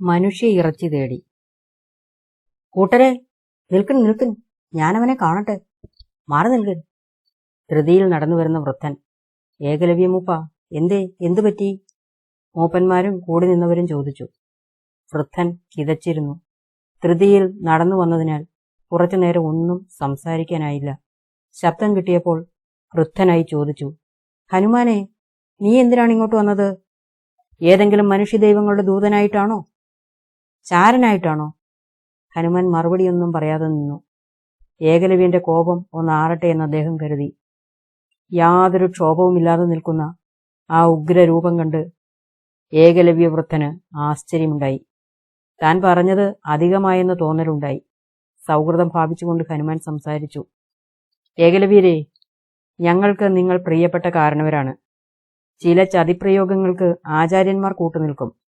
മനുഷ്യ ഇറച്ചി തേടി. കൂട്ടരെ നിൽക്കൻ നിൽക്കൻ ഞാനവനെ കാണട്ടെ. മാറി നിൽക്കൻ ധൃതിയിൽ നടന്നു വരുന്ന വൃദ്ധൻ. ഏകലവ്യ മൂപ്പ എന്തേ എന്തു പറ്റി? മൂപ്പന്മാരും കൂടി നിന്നവരും ചോദിച്ചു. വൃദ്ധൻ കിതച്ചിരുന്നു. ധൃതിയിൽ നടന്നു വന്നതിനാൽ കുറച്ചുനേരം ഒന്നും സംസാരിക്കാനായില്ല. ശബ്ദം കിട്ടിയപ്പോൾ വൃദ്ധനായി ചോദിച്ചു. ഹനുമാനെ നീ എന്തിനാണ് ഇങ്ങോട്ട് വന്നത്? ഏതെങ്കിലും മനുഷ്യ ദൈവങ്ങളുടെ ദൂതനായിട്ടാണോ? ചാരനായിട്ടാണോ? ഹനുമാൻ മറുപടിയൊന്നും പറയാതെ നിന്നു. ഏകലവ്യന്റെ കോപം ഒന്ന് ആറട്ടെ എന്ന് അദ്ദേഹം കരുതി. യാതൊരു ക്ഷോഭവുമില്ലാതെ നിൽക്കുന്ന ആ ഉഗ്രരൂപം കണ്ട് ഏകലവ്യ വൃദ്ധന് ആശ്ചര്യമുണ്ടായി. താൻ പറഞ്ഞത് അധികമായെന്ന് തോന്നലുണ്ടായി. സൗഹൃദം ഭാവിച്ചുകൊണ്ട് ഹനുമാൻ സംസാരിച്ചു. ഏകലവ്യരെ ഞങ്ങൾക്ക് നിങ്ങൾ പ്രിയപ്പെട്ട കാരണവരാണ്. ചില ചതിപ്രയോഗങ്ങൾക്ക് ആചാര്യന്മാർ കൂട്ടുനിൽക്കും.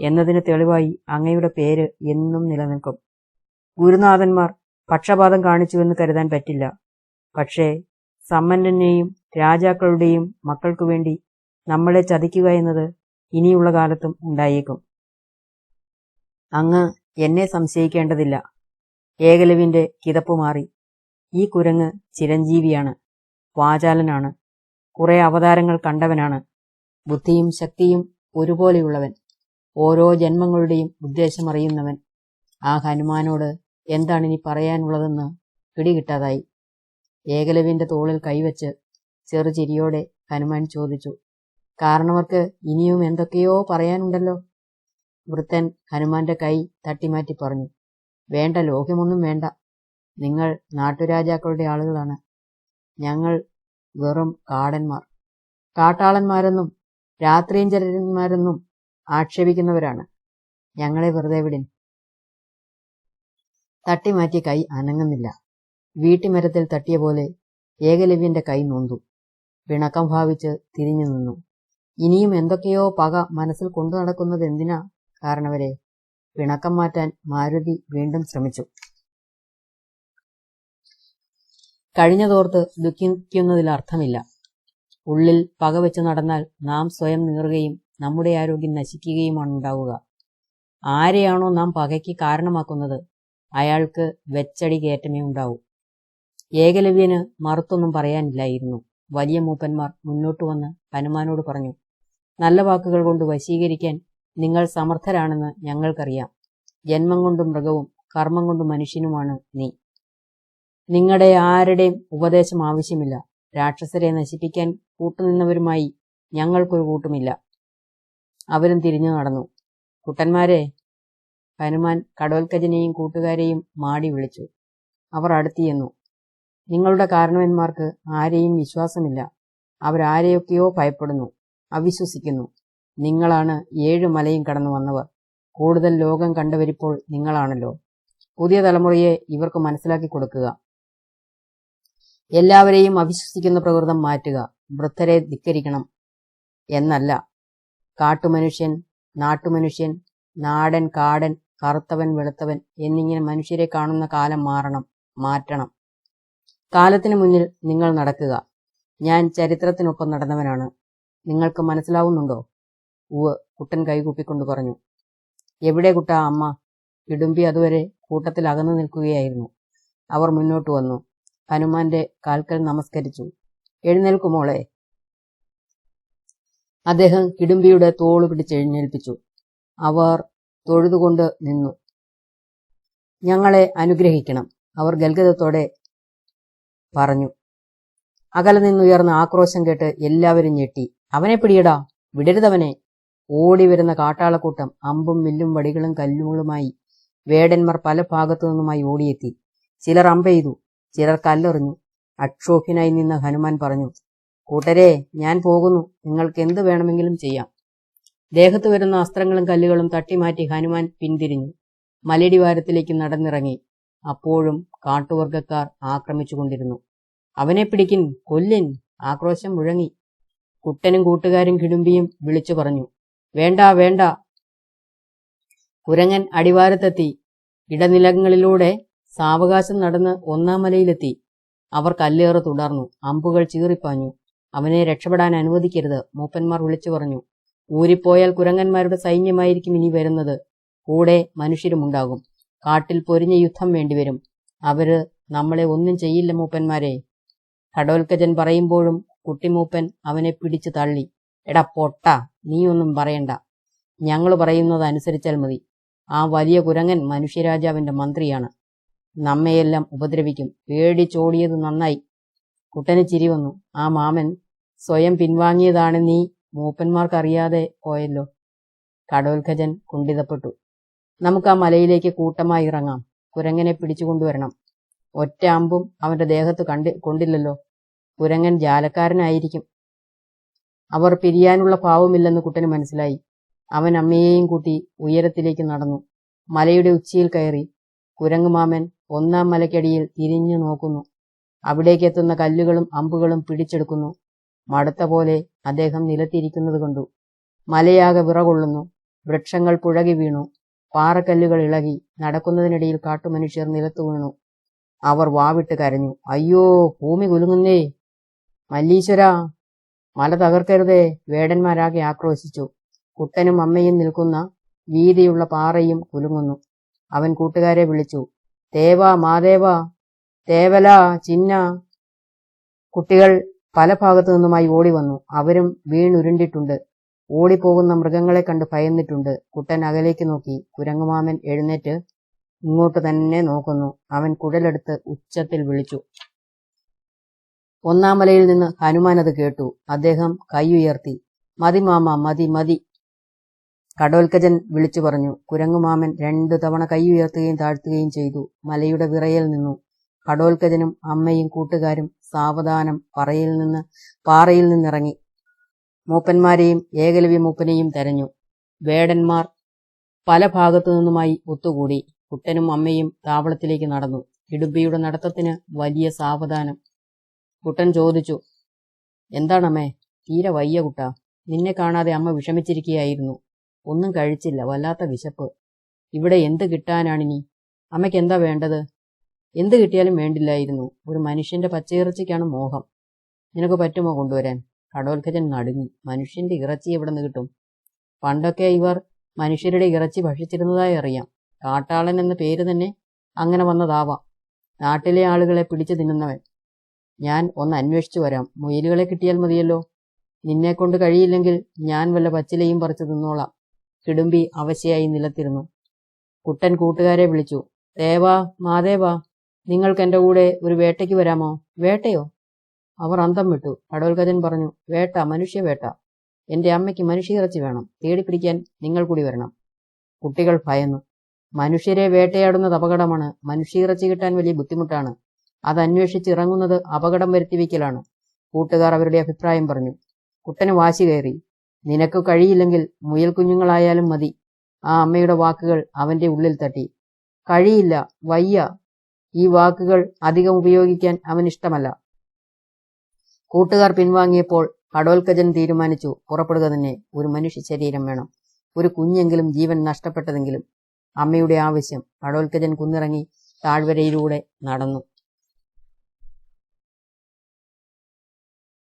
എന്നതിന് തെളിവായി അങ്ങയുടെ പേര് എന്നും നിലനിൽക്കും. ഗുരുനാഥന്മാർ പക്ഷപാതം കാണിച്ചുവെന്ന് കരുതാൻ പറ്റില്ല. പക്ഷേ സമ്പന്നനെയും രാജാക്കളുടെയും മക്കൾക്കു വേണ്ടി നമ്മളെ ചതിക്കുക എന്നത് ഇനിയുള്ള കാലത്തും ഉണ്ടായേക്കും. അങ്ങ് എന്നെ സംശയിക്കേണ്ടതില്ല. ഏകലവിന്റെ കിതപ്പ് മാറി. ഈ കുരങ്ങ് ചിരഞ്ജീവിയാണ്. വാചാലനാണ്. കുറെ അവതാരങ്ങൾ കണ്ടവനാണ്. ബുദ്ധിയും ശക്തിയും ഒരുപോലെയുള്ളവൻ. ഓരോ ജന്മങ്ങളുടെയും ഉദ്ദേശമറിയുന്നവൻ ആ ഹനുമാനോട് എന്താണ് ഇനി പറയാനുള്ളതെന്ന് പിടികിട്ടാതായി. ഏകലവിന്റെ തോളിൽ കൈവച്ച് ചെറുചിരിയോടെ ഹനുമാൻ ചോദിച്ചു കാരണവർക്ക് ഇനിയും എന്തൊക്കെയോ പറയാനുണ്ടല്ലോ? വൃത്തൻ ഹനുമാന്റെ കൈ തട്ടിമാറ്റി പറഞ്ഞു വേണ്ട ലോഹ്യമൊന്നും വേണ്ട. നിങ്ങൾ നാട്ടുരാജാക്കളുടെ ആളുകളാണ്. ഞങ്ങൾ വെറും കാടന്മാർ. കാട്ടാളന്മാരെന്നും രാത്രിയഞ്ചരന്മാരെന്നും ആക്ഷേപിക്കുന്നവരാണ്. ഞങ്ങളെ വെറുതെ വിടിൻ. തട്ടിമാറ്റിയ കൈ അനങ്ങുന്നില്ല. വീട്ടിമരത്തിൽ തട്ടിയ പോലെ ഏകലവ്യന്റെ കൈ നൊന്തു. പിണക്കം ഭാവിച്ച് തിരിഞ്ഞു നിന്നു. ഇനിയും എന്തൊക്കെയോ പക മനസ്സിൽ കൊണ്ടു നടക്കുന്നത് എന്തിനാ? കാരണവരെ പിണക്കം മാറ്റാൻ മാരുതി വീണ്ടും ശ്രമിച്ചു. കഴിഞ്ഞതോർത്ത് ദുഃഖിക്കുന്നതിൽ അർത്ഥമില്ല ഉള്ളിൽ പകവെച്ച് നടന്നാൽ നാം സ്വയം നീറുകയും നമ്മുടെ ആരോഗ്യം നശിക്കുകയുമാണ് ഉണ്ടാവുക. ആരെയാണോ നാം പകയ്ക്ക് കാരണമാക്കുന്നത് അയാൾക്ക് വെച്ചടി കയറ്റമേ ഉണ്ടാവൂ. ഏകലവ്യന് മറുത്തൊന്നും പറയാനില്ലായിരുന്നു. വലിയ മൂപ്പന്മാർ മുന്നോട്ട് വന്ന് ഹനുമാനോട് പറഞ്ഞു നല്ല വാക്കുകൾ കൊണ്ട് വശീകരിക്കാൻ നിങ്ങൾ സമർത്ഥരാണെന്ന് ഞങ്ങൾക്കറിയാം. ജന്മം കൊണ്ടും മൃഗവും കർമ്മം കൊണ്ടും മനുഷ്യനുമാണ് നീ. നിങ്ങളുടെ ആരുടെയും ഉപദേശം ആവശ്യമില്ല. രാക്ഷസരെ നശിപ്പിക്കാൻ കൂട്ടുനിന്നവരുമായി ഞങ്ങൾക്കൊരു കൂട്ടുമില്ല. അവരും തിരിഞ്ഞു നടന്നു. കുട്ടന്മാരെ ഹനുമാൻ കടവൽക്കജനെയും കൂട്ടുകാരെയും മാടി വിളിച്ചു. അവർ അടുത്തിയെന്നു നിങ്ങളുടെ കാരണവന്മാർക്ക് ആരെയും വിശ്വാസമില്ല. അവരാരെയൊക്കെയോ ഭയപ്പെടുന്നു. അവിശ്വസിക്കുന്നു. നിങ്ങളാണ് ഏഴു മലയും കടന്നു വന്നവർ. കൂടുതൽ ലോകം കണ്ടവരിപ്പോൾ നിങ്ങളാണല്ലോ. പുതിയ തലമുറയെ ഇവർക്ക് മനസ്സിലാക്കി കൊടുക്കുക. എല്ലാവരെയും അവിശ്വസിക്കുന്ന പ്രകൃതം മാറ്റുക. വൃദ്ധരെ ധിക്കരിക്കണം. എന്നല്ല. കാട്ടുമനുഷ്യൻ നാട്ടുമനുഷ്യൻ നാടൻ കാടൻ കറുത്തവൻ വെളുത്തവൻ എന്നിങ്ങനെ മനുഷ്യരെ കാണുന്ന കാലം മാറണം മാറ്റണം. കാലത്തിന് മുന്നിൽ നിങ്ങൾ നടക്കുക. ഞാൻ ചരിത്രത്തിനൊപ്പം നടന്നവനാണ്. നിങ്ങൾക്ക് മനസ്സിലാവുന്നുണ്ടോ? ഉവ് കുട്ടൻ കൈകൂപ്പിക്കൊണ്ട് പറഞ്ഞു. എവിടെ കുട്ട അമ്മ? ഇടുമ്പി അതുവരെ കൂട്ടത്തിൽ അകന്നു നിൽക്കുകയായിരുന്നു. അവർ മുന്നോട്ട് വന്നു. ഹനുമാന്റെ കാൽക്കൽ നമസ്കരിച്ചു. എഴുന്നേൽക്കുമോളെ അദ്ദേഹം കിടുമ്പിയുടെ തോൾ പിടിച്ചെഴുന്നേൽപ്പിച്ചു അവർ തൊഴുതുകൊണ്ട് നിന്നു. ഞങ്ങളെ അനുഗ്രഹിക്കണം അവർ ഗൽഗതത്തോടെ പറഞ്ഞു. അകലെ നിന്നുയർന്ന ആക്രോശം കേട്ട് എല്ലാവരും ഞെട്ടി. അവനെ പിടിയടാ വിടരുതവനെ. ഓടി വരുന്ന കാട്ടാളക്കൂട്ടം അമ്പും വില്ലും വടികളും കല്ലുകളുമായി വേടന്മാർ പല ഭാഗത്തു നിന്നുമായി ഓടിയെത്തി. ചിലർ അമ്പെയ്തു ചിലർ കല്ലെറിഞ്ഞു. അക്ഷോഭ്യനായി നിന്ന ഹനുമാൻ പറഞ്ഞു കൂട്ടരെ ഞാൻ പോകുന്നു. നിങ്ങൾക്ക് എന്ത് വേണമെങ്കിലും ചെയ്യാം. ദേഹത്ത് വരുന്ന അസ്ത്രങ്ങളും കല്ലുകളും തട്ടിമാറ്റി ഹനുമാൻ പിന്തിരിഞ്ഞു. മലയടിവാരത്തിലേക്ക് നടന്നിറങ്ങി. അപ്പോഴും കാട്ടുവർഗക്കാർ ആക്രമിച്ചുകൊണ്ടിരുന്നു. അവനെ പിടിക്കിൻ കൊല്ലിൻ. ആക്രോശം മുഴങ്ങി. കുട്ടനും കൂട്ടുകാരും കിടുമ്പിയും വിളിച്ചു പറഞ്ഞു. വേണ്ട വേണ്ട. കുരങ്ങൻ അടിവാരത്തെത്തി. ഇടനിലങ്ങളിലൂടെ സാവകാശം നടന്ന് ഒന്നാം മലയിലെത്തി. അവർ കല്ലേറ് തുടർന്നു. അമ്പുകൾ ചീറിപ്പാഞ്ഞു. അവനെ രക്ഷപ്പെടാൻ അനുവദിക്കരുത്. മൂപ്പന്മാർ വിളിച്ചു പറഞ്ഞു ഊരിപ്പോയാൽ കുരങ്ങന്മാരുടെ സൈന്യമായിരിക്കും ഇനി വരുന്നത്. കൂടെ മനുഷ്യരുമുണ്ടാകും കാട്ടിൽ പൊരിഞ്ഞ യുദ്ധം വേണ്ടിവരും. അവർ നമ്മളെ ഒന്നും ചെയ്യില്ല മൂപ്പന്മാരെ. ഹടോൽക്കജൻ പറയുമ്പോഴും കുട്ടിമൂപ്പൻ അവനെ പിടിച്ചു തള്ളി എടാ പൊട്ട നീയൊന്നും പറയണ്ട. ഞങ്ങൾ പറയുന്നത് അനുസരിച്ചാൽ മതി. ആ വലിയ കുരങ്ങൻ മനുഷ്യരാജാവിന്റെ മന്ത്രിയാണ്. നമ്മയെല്ലാം ഉപദ്രവിക്കും. പേടിച്ചോടിയത് നന്നായി. കുട്ടന് ചിരി വന്നു. ആ മാമൻ സ്വയം പിൻവാങ്ങിയതാണ് നീ മൂപ്പന്മാർക്കറിയാതെ പോയല്ലോ. കടോൽഖജൻ കുണ്ഠിതപ്പെട്ടു. നമുക്ക് ആ മലയിലേക്ക് കൂട്ടമായി ഇറങ്ങാം. കുരങ്ങനെ പിടിച്ചുകൊണ്ടുവരണം. ഒറ്റ അമ്പും അവന്റെ ദേഹത്ത് കണ്ടി കൊണ്ടില്ലല്ലോ. കുരങ്ങൻ ജാലക്കാരനായിരിക്കും. അവർ പിരിയാനുള്ള ഭാവമില്ലെന്ന് കുട്ടന് മനസ്സിലായി. അവൻ അമ്മയെയും കൂട്ടി ഉയരത്തിലേക്ക് നടന്നു. മലയുടെ ഉച്ചിയിൽ കയറി. കുരങ്ങുമാമൻ ഒന്നാം മലയ്ക്കടിയിൽ തിരിഞ്ഞു നോക്കുന്നു. അവിടേക്കെത്തുന്ന കല്ലുകളും അമ്പുകളും പിടിച്ചെടുക്കുന്നു. മടുത്ത പോലെ അദ്ദേഹം നിലത്തിരിക്കുന്നത് കണ്ടു. മലയാകെ വിറകൊള്ളുന്നു. വൃക്ഷങ്ങൾ പുഴകി വീണു. പാറക്കല്ലുകൾ ഇളകി നടക്കുന്നതിനിടയിൽ കാട്ടുമനുഷ്യർ നിലത്തു വീണു. അവർ വാവിട്ട് കരഞ്ഞു. അയ്യോ ഭൂമി കുലുങ്ങുന്നേ. മല്ലീശ്വര മല തകർക്കരുതേ. വേടന്മാരാകെ ആക്രോശിച്ചു. കുട്ടനും അമ്മയും നിൽക്കുന്ന വീതിയുള്ള പാറയും കുലുങ്ങുന്നു. അവൻ കൂട്ടുകാരെ വിളിച്ചു. തേവ മാദേവ. തേവല ചിന്ന കുട്ടികൾ പല ഭാഗത്തു നിന്നുമായി ഓടി വന്നു. അവരും വീണുരുണ്ടിട്ടുണ്ട്. ഓടിപ്പോകുന്ന മൃഗങ്ങളെ കണ്ട് ഭയന്നിട്ടുണ്ട്. കുട്ടൻ അകലേക്ക് നോക്കി. കുരങ്ങുമാമൻ എഴുന്നേറ്റ് ഇങ്ങോട്ട് തന്നെ നോക്കുന്നു. അവൻ കുഴലെടുത്ത് ഉച്ചത്തിൽ വിളിച്ചു. ഒന്നാമലയിൽ നിന്ന് ഹനുമാൻ അത് കേട്ടു. അദ്ദേഹം കൈയുയർത്തി മതി മാമ മതി മതി. കടോൽക്കജൻ വിളിച്ചു പറഞ്ഞു. കുരങ്ങുമാമൻ രണ്ടു തവണ കൈയുയർത്തുകയും താഴ്ത്തുകയും ചെയ്തു. മലയുടെ വിറയിൽ നിന്നു. കടോൽക്കജനും അമ്മയും കൂട്ടുകാരും സാവധാനം പറയിൽ നിന്ന് പാറയിൽ നിന്നിറങ്ങി. മൂപ്പന്മാരെയും ഏകലവ്യ മൂപ്പനെയും തെരഞ്ഞു. വേടന്മാർ പല ഭാഗത്തു നിന്നുമായി ഒത്തുകൂടി. കുട്ടനും അമ്മയും താവളത്തിലേക്ക് നടന്നു. ഇടുമ്പിയുടെ നടത്തത്തിന് വലിയ സാവധാനം. കുട്ടൻ ചോദിച്ചു എന്താണമ്മേ തീരെ വയ്യ കുട്ട. നിന്നെ കാണാതെ അമ്മ വിഷമിച്ചിരിക്കുകയായിരുന്നു. ഒന്നും കഴിച്ചില്ല വല്ലാത്ത വിശപ്പ്. ഇവിടെ എന്ത് കിട്ടാനാണിനി? അമ്മയ്ക്ക് എന്താ വേണ്ടത്? എന്ത് കിട്ടിയാലും വേണ്ടില്ലായിരുന്നു. ഒരു മനുഷ്യന്റെ പച്ചയിറച്ചിക്കാണ് മോഹം. നിനക്ക് പറ്റുമോ കൊണ്ടുവരാൻ? കടോൽക്കജൻ നടുങ്ങി. മനുഷ്യന്റെ ഇറച്ചി എവിടെ നിന്ന് കിട്ടും? പണ്ടൊക്കെ ഇവർ മനുഷ്യരുടെ ഇറച്ചി ഭക്ഷിച്ചിരുന്നതായി അറിയാം. കാട്ടാളൻ എന്ന പേര് തന്നെ അങ്ങനെ വന്നതാവാം. നാട്ടിലെ ആളുകളെ പിടിച്ചു തിന്നുന്നവൻ. ഞാൻ ഒന്ന് അന്വേഷിച്ചു വരാം. മുയലുകളെ കിട്ടിയാൽ മതിയല്ലോ. നിന്നെ കൊണ്ട് കഴിയില്ലെങ്കിൽ ഞാൻ വല്ല പച്ചിലയും പറിച്ചു തിന്നോളാം. കിടുമ്പി അവശയായി നിലത്തിരുന്നു. കുട്ടൻ കൂട്ടുകാരെ വിളിച്ചു. ദേവാ മാദേവാ. നിങ്ങൾക്ക് എന്റെ കൂടെ ഒരു വേട്ടയ്ക്ക് വരാമോ? വേട്ടയോ? അവർ അന്തം വിട്ടു. കടോൽക്കജൻ പറഞ്ഞു വേട്ട മനുഷ്യ വേട്ട. എന്റെ അമ്മയ്ക്ക് മനുഷ്യയിറച്ചി വേണം. തേടിപ്പിടിക്കാൻ നിങ്ങൾ കൂടി വരണം. കുട്ടികൾ ഭയന്നു. മനുഷ്യരെ വേട്ടയാടുന്നത് അപകടമാണ്. മനുഷ്യയിറച്ചി കിട്ടാൻ വലിയ ബുദ്ധിമുട്ടാണ്. അത് അന്വേഷിച്ച് ഇറങ്ങുന്നത് അപകടം വരുത്തിവെക്കലാണ് കൂട്ടുകാർ അവരുടെ അഭിപ്രായം പറഞ്ഞു. കുട്ടന് വാശി കയറി. നിനക്ക് കഴിയില്ലെങ്കിൽ മുയൽ കുഞ്ഞുങ്ങളായാലും മതി. ആ അമ്മയുടെ വാക്കുകൾ അവന്റെ ഉള്ളിൽ തട്ടി. കഴിയില്ല വയ്യ. ഈ വാക്കുകൾ അധികം ഉപയോഗിക്കാൻ അവൻ ഇഷ്ടമല്ല. കൂട്ടുകാർ പിൻവാങ്ങിയപ്പോൾ കടോൽക്കജൻ തീരുമാനിച്ചു പുറപ്പെടുക തന്നെ. ഒരു മനുഷ്യ ശരീരം വേണം. ഒരു കുഞ്ഞെങ്കിലും ജീവൻ നഷ്ടപ്പെട്ടതെങ്കിലും അമ്മയുടെ ആവശ്യം. കടോൽക്കജൻ കുന്നിറങ്ങി താഴ്വരയിലൂടെ നടന്നു.